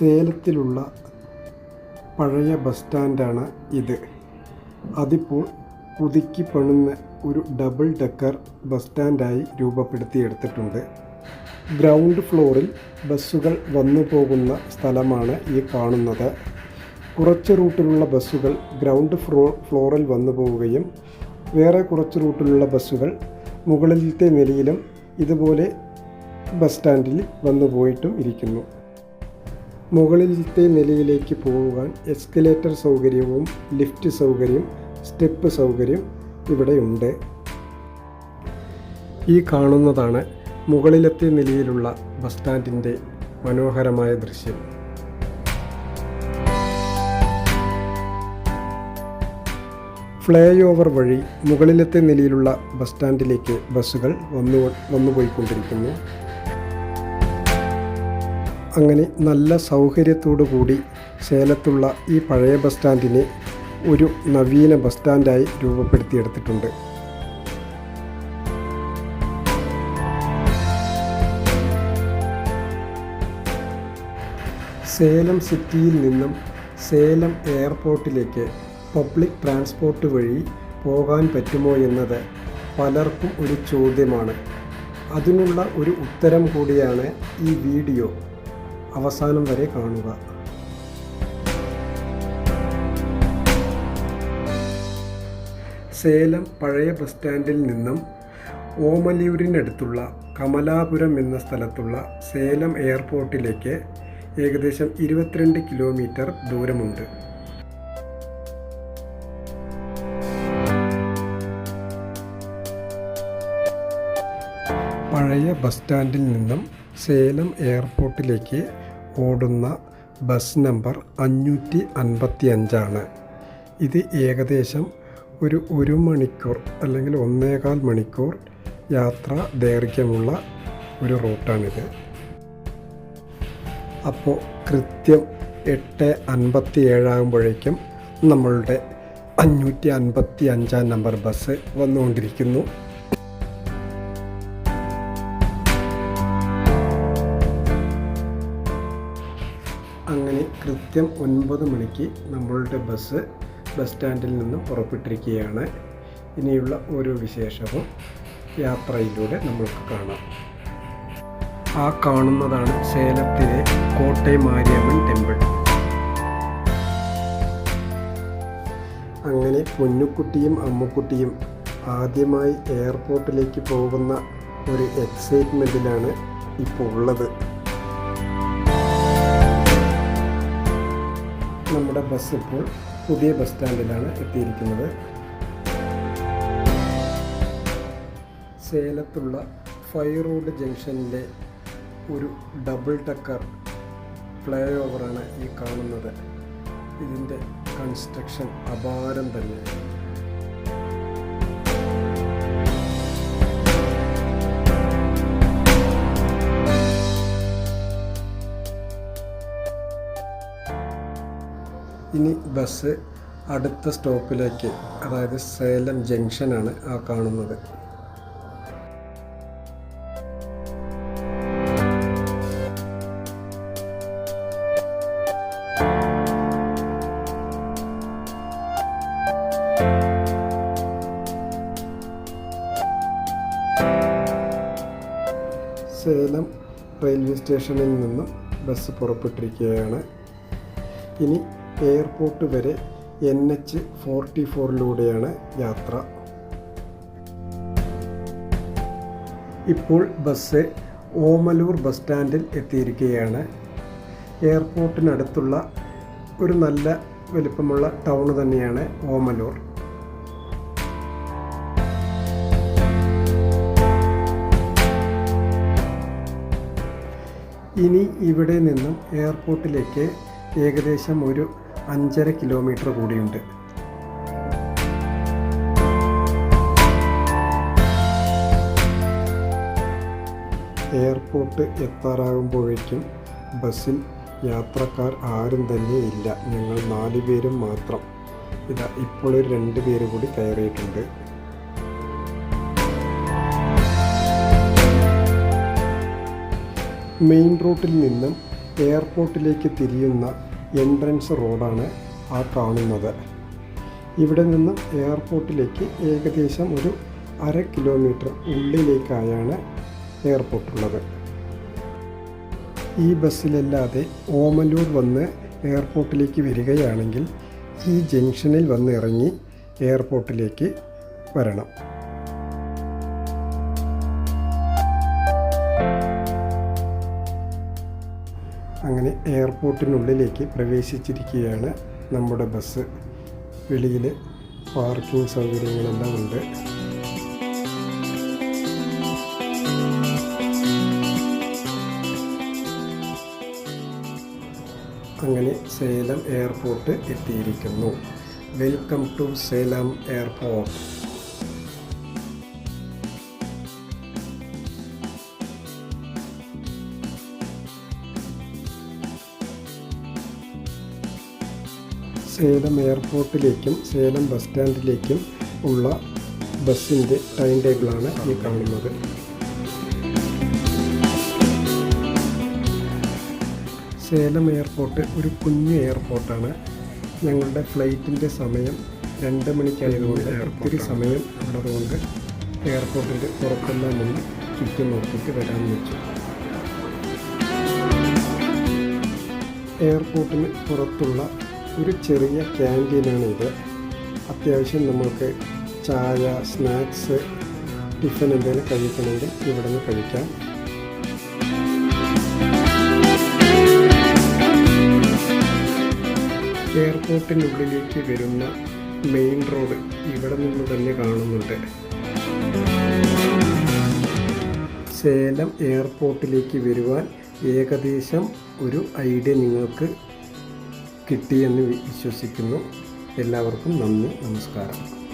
സേലത്തിലുള്ള പഴയ ബസ് സ്റ്റാൻഡാണ് ഇത്. അതിപ്പോൾ പുതുക്കി പണിന്ന് ഒരു ഡബിൾ ഡെക്കർ ബസ് സ്റ്റാൻഡായി രൂപപ്പെടുത്തിയെടുത്തിട്ടുണ്ട്. ഗ്രൗണ്ട് ഫ്ലോറിൽ ബസ്സുകൾ വന്നു പോകുന്ന സ്ഥലമാണ് ഈ കാണുന്നത്. കുറച്ച് റൂട്ടിലുള്ള ബസ്സുകൾ ഗ്രൗണ്ട് ഫ്ലോ ഫ്ലോറിൽ വന്നു പോവുകയും വേറെ കുറച്ച് റൂട്ടിലുള്ള ബസ്സുകൾ മുകളിലത്തെ നിലയിലും ഇതുപോലെ ബസ് സ്റ്റാൻഡിൽ വന്നു പോയിട്ടും ഇരിക്കുന്നു. മുകളിലത്തെ നിലയിലേക്ക് പോകുവാൻ എസ്കലേറ്റർ സൗകര്യവും ലിഫ്റ്റ് സൗകര്യം സ്റ്റെപ്പ് സൗകര്യം ഇവിടെയുണ്ട്. ഈ കാണുന്നതാണ് മുകളിലത്തെ നിലയിലുള്ള ബസ് സ്റ്റാൻഡിന്റെ മനോഹരമായ ദൃശ്യം. ഫ്ലൈ ഓവർ വഴി മുകളിലത്തെ നിലയിലുള്ള ബസ് സ്റ്റാൻഡിലേക്ക് ബസ്സുകൾ വന്നു വന്നുപോയിക്കൊണ്ടിരിക്കുന്നു. അങ്ങനെ നല്ല സൗകര്യത്തോടു കൂടി സേലത്തുള്ള ഈ പഴയ ബസ് സ്റ്റാൻഡിനെ ഒരു നവീന ബസ് സ്റ്റാൻഡായി രൂപപ്പെടുത്തിയെടുത്തിട്ടുണ്ട്. സേലം സിറ്റിയിൽ നിന്നും സേലം എയർപോർട്ടിലേക്ക് പബ്ലിക് ട്രാൻസ്പോർട്ട് വഴി പോകാൻ പറ്റുമോ എന്നത് പലർക്കും ഒരു ചോദ്യമാണ്. അതിനുള്ള ഒരു ഉത്തരം കൂടിയാണ് ഈ വീഡിയോ. അവസാനം വരെ കാണുക. സേലം പഴയ ബസ് സ്റ്റാൻഡിൽ നിന്നും ഓമലൂരിനടുത്തുള്ള കമലാപുരം എന്ന സ്ഥലത്തുള്ള സേലം എയർപോർട്ടിലേക്ക് ഏകദേശം ഇരുപത്തിരണ്ട് കിലോമീറ്റർ ദൂരമുണ്ട്. പഴയ ബസ് സ്റ്റാൻഡിൽ നിന്നും സേലം എയർപോർട്ടിലേക്ക് ഓടുന്ന ബസ് നമ്പർ അഞ്ഞൂറ്റി അൻപത്തി അഞ്ചാണ് ഇത് ഏകദേശം ഒരു ഒരു മണിക്കൂർ അല്ലെങ്കിൽ ഒന്നേകാൽ മണിക്കൂർ യാത്ര ദൈർഘ്യമുള്ള ഒരു റൂട്ടാണിത്. അപ്പോൾ കൃത്യം എട്ട് അൻപത്തി ഏഴാകുമ്പോഴേക്കും നമ്മളുടെ അഞ്ഞൂറ്റി അൻപത്തി അഞ്ചാം നമ്പർ ബസ് വന്നുകൊണ്ടിരിക്കുന്നു. കൃത്യം ഒൻപത് മണിക്ക് നമ്മളുടെ ബസ് ബസ് സ്റ്റാൻഡിൽ നിന്ന് പുറപ്പെട്ടിരിക്കുകയാണ്. ഇനിയുള്ള ഓരോ വിശേഷവും യാത്രയിലൂടെ നമ്മൾക്ക് കാണാം. ആ കാണുന്നതാണ് സേലത്തിലെ കോട്ടയം മാരിയമ്മൻ ടെമ്പിൾ. അങ്ങനെ പൊന്നുക്കുട്ടിയും അമ്മുക്കുട്ടിയും ആദ്യമായി എയർപോർട്ടിലേക്ക് പോകുന്ന ഒരു എക്സൈറ്റ്മെന്റിലാണ് ഇപ്പോൾ ഉള്ളത്. നമ്മുടെ ബസ് ഇപ്പോൾ പുതിയ ബസ് സ്റ്റാൻഡിലാണ് എത്തിയിരിക്കുന്നത്. സേലത്തുള്ള ഫൈവ് റോഡ് ജംഗ്ഷനിലെ ഒരു ഡബിൾ ടക്കർ ഫ്ലൈ ഓവറാണ് ഈ കാണുന്നത്. ഇതിന്റെ കൺസ്ട്രക്ഷൻ അപാരം തന്നെ. ഇനി ബസ് അടുത്ത സ്റ്റോപ്പിലേക്ക് അതായത് സേലം ജംഗ്ഷനാണ് ആ കാണുന്നത്. സേലം റെയിൽവേ സ്റ്റേഷനിൽ നിന്നും ബസ് പുറപ്പെട്ടിരിക്കുകയാണ്. ഇനി എയർപോർട്ട് വരെ എൻ എച്ച് ഫോർട്ടി ഫോറിലൂടെയാണ് യാത്ര. ഇപ്പോൾ ബസ് ഓമലൂർ ബസ് സ്റ്റാൻഡിൽ എത്തിയിരിക്കുകയാണ്. എയർപോർട്ടിനടുത്തുള്ള ഒരു നല്ല വലിപ്പമുള്ള ടൗൺ തന്നെയാണ് ഓമലൂർ. ഇനി ഇവിടെ നിന്നും എയർപോർട്ടിലേക്ക് ഏകദേശം ഒരു അഞ്ചര കിലോമീറ്റർ കൂടിയുണ്ട്. എയർപോർട്ട് എത്താറാകുമ്പോഴേക്കും ബസ്സിൽ യാത്രക്കാർ ആരും തന്നെ ഇല്ല. ഞങ്ങൾ നാല് പേരും മാത്രം. ഇതാ ഇപ്പോൾ രണ്ട് പേര് കൂടി കയറിയിട്ടുണ്ട്. മെയിൻ റൂട്ടിൽ നിന്നും എയർപോർട്ടിലേക്ക് തിരിയുന്ന എൻട്രൻസ് റോഡാണ് ആ കാണുന്നത്. ഇവിടെ നിന്ന് എയർപോർട്ടിലേക്ക് ഏകദേശം ഒരു അര കിലോമീറ്റർ ഉള്ളിലേക്കായാണ് എയർപോർട്ടുള്ളത്. ഈ ബസ്സിലല്ലാതെ ഓമലൂർ വന്ന് എയർപോർട്ടിലേക്ക് വരികയാണെങ്കിൽ ഈ ജംഗ്ഷനിൽ വന്ന് ഇറങ്ങി എയർപോർട്ടിലേക്ക് വരണം. അങ്ങനെ എയർപോർട്ടിനുള്ളിലേക്ക് പ്രവേശിച്ചിരിക്കുകയാണ് നമ്മുടെ ബസ്. വെളിയിൽ പാർക്കിംഗ് സൗകര്യങ്ങളെല്ലാം ഉണ്ട്. അങ്ങനെ സേലം എയർപോർട്ട് എത്തിയിരിക്കുന്നു. Welcome to Salem airport. Salem എയർപോർട്ടിലേക്കും Salem bus സ്റ്റാൻഡിലേക്കും ഉള്ള ബസ്സിന്റെ ടൈം ടേബിളാണ് ഈ കാണുന്നത്. സേലം എയർപോർട്ട് ഒരു കുഞ്ഞു എയർപോർട്ടാണ്. ഞങ്ങളുടെ ഫ്ലൈറ്റിന്റെ സമയം രണ്ട് മണിക്കായതുകൊണ്ട് ഒത്തിരി സമയം ഉള്ളതുകൊണ്ട് എയർപോർട്ടിന്റെ പുറത്തെല്ലാം ഒന്ന് ചുറ്റും നോക്കിയിട്ട് വരാൻ വെച്ചു. എയർപോർട്ടിന് പുറത്തുള്ള ഒരു ചെറിയ ക്യാന്റീനാണ് ഇത്. അത്യാവശ്യം നമുക്ക് ചായ സ്നാക്സ് ടിഫിൻ എന്തെങ്കിലും കഴിക്കണമെങ്കിൽ ഇവിടെ നിന്ന് കഴിക്കാം. എയർപോർട്ടിനുള്ളിലേക്ക് വരുന്ന മെയിൻ റോഡ് ഇവിടെ നിന്ന് തന്നെ കാണുന്നുണ്ട്. സേലം എയർപോർട്ടിലേക്ക് വരുവാൻ ഏകദേശം ഒരു ഐഡിയ നിങ്ങൾക്ക് കിട്ടിയെന്ന് വിശ്വസിക്കുന്നു. എല്ലാവർക്കും നന്ദി നമസ്കാരം.